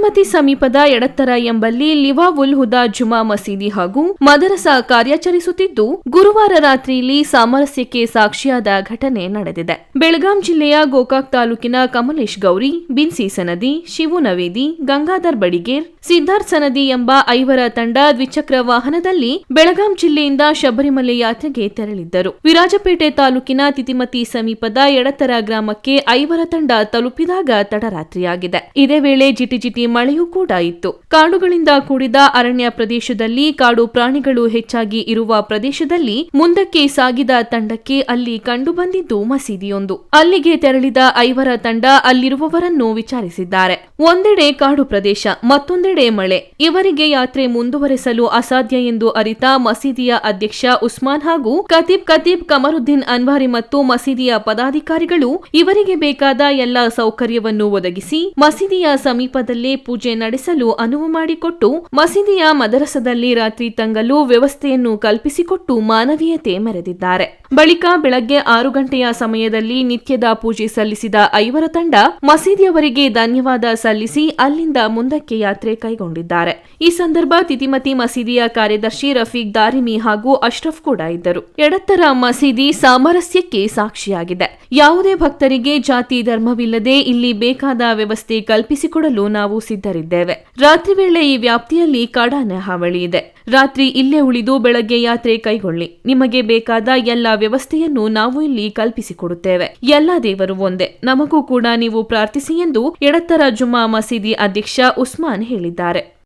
ತಿತಿಮತಿ ಸಮೀಪದ ಎಡತ್ತರ ಎಂಬಲ್ಲಿ ಲಿವಾ ಉಲ್ ಹುದಾ ಜುಮಾ ಮಸೀದಿ ಹಾಗೂ ಮದರಸ ಕಾರ್ಯಾಚರಿಸುತ್ತಿದ್ದು, ಗುರುವಾರ ರಾತ್ರಿಯಲ್ಲಿ ಸಾಮರಸ್ಯಕ್ಕೆ ಸಾಕ್ಷಿಯಾದ ಘಟನೆ ನಡೆದಿದೆ. ಬೆಳಗಾಂ ಜಿಲ್ಲೆಯ ಗೋಕಾಕ್ ತಾಲೂಕಿನ ಕಮಲೇಶ್ ಗೌರಿ, ಬಿನ್ಸಿ ಸನದಿ, ಶಿವು ನವೇದಿ, ಗಂಗಾಧರ್ ಬಡಿಗೇರ್, ಸಿದ್ಧಾರ್ಥ್ ಸನದಿ ಎಂಬ ಐವರ ತಂಡ ದ್ವಿಚಕ್ರ ವಾಹನದಲ್ಲಿ ಬೆಳಗಾಂ ಜಿಲ್ಲೆಯಿಂದ ಶಬರಿಮಲೆ ಯಾತ್ರೆಗೆ ತೆರಳಿದ್ದರು. ವಿರಾಜಪೇಟೆ ತಾಲೂಕಿನ ತಿತಿಮತಿ ಸಮೀಪದ ಎಡತರ ಗ್ರಾಮಕ್ಕೆ ಐವರ ತಂಡ ತಲುಪಿದಾಗ ತಡರಾತ್ರಿಯಾಗಿದೆ. ಇದೇ ವೇಳೆ ಜಿಟಿಜಿಟಿ ಮಳೆಯೂ ಕೂಡ ಇತ್ತು. ಕಾಡುಗಳಿಂದ ಕೂಡಿದ ಅರಣ್ಯ ಪ್ರದೇಶದಲ್ಲಿ ಕಾಡು ಪ್ರಾಣಿಗಳು ಹೆಚ್ಚಾಗಿ ಇರುವ ಪ್ರದೇಶದಲ್ಲಿ ಮುಂದಕ್ಕೆ ಸಾಗಿದ ತಂಡಕ್ಕೆ ಅಲ್ಲಿ ಕಂಡುಬಂದಿದ್ದು ಮಸೀದಿಯೊಂದು. ಅಲ್ಲಿಗೆ ತೆರಳಿದ ಐವರ ತಂಡ ಅಲ್ಲಿರುವವರನ್ನು ವಿಚಾರಿಸಿದ್ದಾರೆ. ಒಂದೆಡೆ ಕಾಡು ಪ್ರದೇಶ, ಮತ್ತೊಂದೆಡೆ ಮಳೆ. ಇವರಿಗೆ ಯಾತ್ರೆ ಮುಂದುವರೆಸಲು ಅಸಾಧ್ಯ ಎಂದು ಅರಿತ ಮಸೀದಿಯ ಅಧ್ಯಕ್ಷ ಉಸ್ಮಾನ್ ಹಾಗೂ ಕತೀಬ್ ಕತೀಬ್ ಕಮರುದ್ದೀನ್ ಅನ್ವಾರಿ ಮತ್ತು ಮಸೀದಿಯ ಪದಾಧಿಕಾರಿಗಳು ಇವರಿಗೆ ಬೇಕಾದ ಎಲ್ಲ ಸೌಕರ್ಯವನ್ನು ಒದಗಿಸಿ ಮಸೀದಿಯ ಸಮೀಪದಲ್ಲೇ ಪೂಜೆ ನಡೆಸಲು ಅನುವು ಮಾಡಿಕೊಟ್ಟು ಮಸೀದಿಯ ಮದರಸದಲ್ಲಿ ರಾತ್ರಿ ತಂಗಲು ವ್ಯವಸ್ಥೆಯನ್ನು ಕಲ್ಪಿಸಿಕೊಟ್ಟು ಮಾನವೀಯತೆ ಮೆರೆದಿದ್ದಾರೆ. ಬಳಿಕ ಬೆಳಗ್ಗೆ ಆರು ಗಂಟೆಯ ಸಮಯದಲ್ಲಿ ನಿತ್ಯದ ಪೂಜೆ ಸಲ್ಲಿಸಿದ ಐವರ ತಂಡ ಮಸೀದಿಯವರಿಗೆ ಧನ್ಯವಾದ ಸಲ್ಲಿಸಿ ಅಲ್ಲಿಂದ ಮುಂದಕ್ಕೆ ಯಾತ್ರೆ ಕೈಗೊಂಡಿದ್ದಾರೆ. ಈ ಸಂದರ್ಭ ತಿತಿಮತಿ ಮಸೀದಿಯ ಕಾರ್ಯದರ್ಶಿ ರಫೀಕ್ ದಾರಿಮಿ ಹಾಗೂ ಅಶ್ರಫ್ ಕೂಡ ಇದ್ದರು. ಎಡತ್ತರ ಮಸೀದಿ ಸಾಮರಸ್ಯಕ್ಕೆ ಸಾಕ್ಷಿಯಾಗಿದೆ. ಯಾವುದೇ ಭಕ್ತರಿಗೆ ಜಾತಿ ಧರ್ಮವಿಲ್ಲದೆ ಇಲ್ಲಿ ಬೇಕಾದ ವ್ಯವಸ್ಥೆ ಕಲ್ಪಿಸಿಕೊಡಲು ನಾವು ಸಿದ್ಧರಿದ್ದೇವೆ. ರಾತ್ರಿ ವೇಳೆ ಈ ವ್ಯಾಪ್ತಿಯಲ್ಲಿ ಕಾಡಾನೆ ಹಾವಳಿ ಇದೆ. ರಾತ್ರಿ ಇಲ್ಲೇ ಉಳಿದು ಬೆಳಗ್ಗೆ ಯಾತ್ರೆ ಕೈಗೊಳ್ಳಿ. ನಿಮಗೆ ಬೇಕಾದ ಎಲ್ಲ ವ್ಯವಸ್ಥೆಯನ್ನು ನಾವು ಇಲ್ಲಿ ಕಲ್ಪಿಸಿಕೊಡುತ್ತೇವೆ. ಎಲ್ಲ ದೇವರು ಒಂದೇ. ನಮಗೂ ಕೂಡ ನೀವು ಪ್ರಾರ್ಥಿಸಿ ಎಂದು ಎಡತ್ತರ ಜುಮ್ಮಾ ಮಸೀದಿ ಅಧ್ಯಕ್ಷ ಉಸ್ಮಾನ್ ಹೇಳಿದ್ದಾರೆ.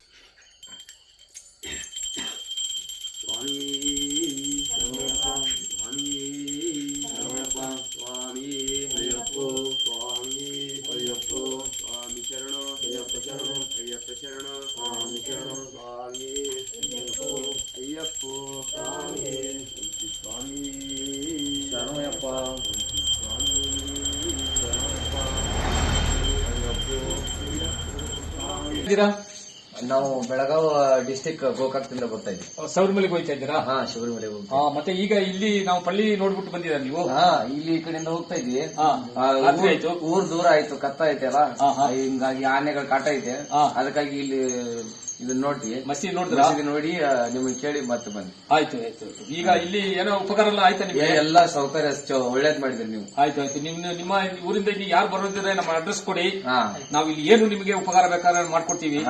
ಇದ್ದೀರಾ ನಾವು ಬೆಳಗಾವ್ ಡಿಸ್ಟಿಕ್ ಗೋಕಾಕ್ದಿಂದ ಬರ್ತಾ ಇದ್ದೀವಿ ಶಬರಿಮಲೆಗೆ ಹೋಗ್ತಾ ಇದ್ದೀರಾ ಹಾ ಶಬರಿಮಲೆ ಮತ್ತೆ ಈಗ ಇಲ್ಲಿ ನಾವು ಪಳ್ಳಿ ನೋಡ್ಬಿಟ್ಟು ಬಂದಿದ್ದೀರಾ ನೀವು ಹಾ ಇಲ್ಲಿ ಈ ಕಡೆಯಿಂದ ಹೋಗ್ತಾ ಇದ್ವಿ ಹಾ. ಆ, ರಾತ್ರಿ ಊರ್- ಆಯ್ತು? ಊರ್ ದೂರ ಆಯ್ತು ಕತ್ತ ಐತೆ ಹಾ, ಹಾ. ಹಿಂಗಾಗಿ ಆನೆಗಳ ಕಾಟ ಐತೆ ಹಾ. ಅದಕ್ಕಾಗಿ ಇಲ್ಲಿ ಇದನ್ನ ನೋಡಿ. ಮಸೀದಿ ನೋಡಿದ್ರೆ? ಮಸೀದಿ ನೋಡಿ ನಿಮ್ಗೆ ಕೇಳಿ ಮತ್ತೆ ಬನ್ನಿ. ಆಯ್ತು ಆಯ್ತು. ಈಗ ಇಲ್ಲಿ ಏನೋ ಉಪಕಾರ ಎಲ್ಲ ಆಯ್ತಾ ನಿಮ್ಗೆ? ಎಲ್ಲ ಸೌಕರ್ಯ ಒಳ್ಳೇದ್ ಮಾಡಿದ್ರಿ ನೀವು. ಆಯ್ತು ಆಯ್ತು. ನಿಮ್ ನಿಮ್ಮ ಊರಿಂದ ಇಲ್ಲಿ ಯಾರು ಬರೋದಿದ್ರೆ ನಮ್ಮ ಅಡ್ರೆಸ್ ಕೊಡಿ. ನಾವು ಇಲ್ಲಿ ಏನು ನಿಮಗೆ ಉಪಕಾರ ಬೇಕಾದ್ರೆ ಮಾಡ್ಕೊಡ್ತೀವಿ.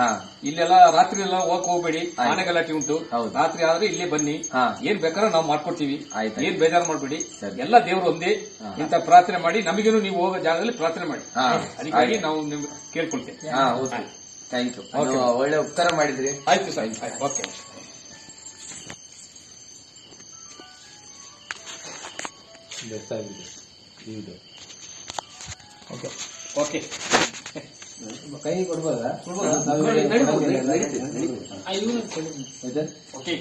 ಇಲ್ಲೆಲ್ಲ ರಾತ್ರಿ ಎಲ್ಲ ಹೋಗಕ್ ಹೋಗ್ಬೇಡಿ. ಆನೆ ಗಲಾಟೆ ಉಂಟು. ರಾತ್ರಿ ಆದ್ರೆ ಇಲ್ಲೇ ಬನ್ನಿ. ಏನ್ ಬೇಕಾದ್ರೆ ನಾವು ಮಾಡ್ಕೊಡ್ತೀವಿ. ಆಯ್ತು. ಏನ್ ಬೇಜಾರು ಮಾಡ್ಬೇಡಿ. ಸರಿ. ಎಲ್ಲ ದೇವ್ರು ಒಂದೇ. ಇಂತ ಪ್ರಾರ್ಥನೆ ಮಾಡಿ. ನಮಗೇನು ನೀವು ಹೋಗೋ ಜಾಗದಲ್ಲಿ ಪ್ರಾರ್ಥನೆ ಮಾಡಿ. ಅದಕ್ಕಾಗಿ. ನಾವು ನಿಮ್ಗೆ ಕೇಳ್ಕೊಳ್ತೇವೆ. Thank you. ಒಳ್ಳೆ ಉಪಕಾರ ಮಾಡಿದ್ರಿ. ಆಯ್ತು ಸರ್ ಆಯ್ತು ಓಕೆ ಓಕೆ ಓಕೆ ಕೈ ಕೊಡ್ಬೋದಾ? ಓಕೆ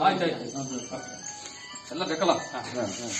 ಆಯ್ತು ಆಯ್ತು. ಎಲ್ಲ ಬೇಕಲ್ಲ?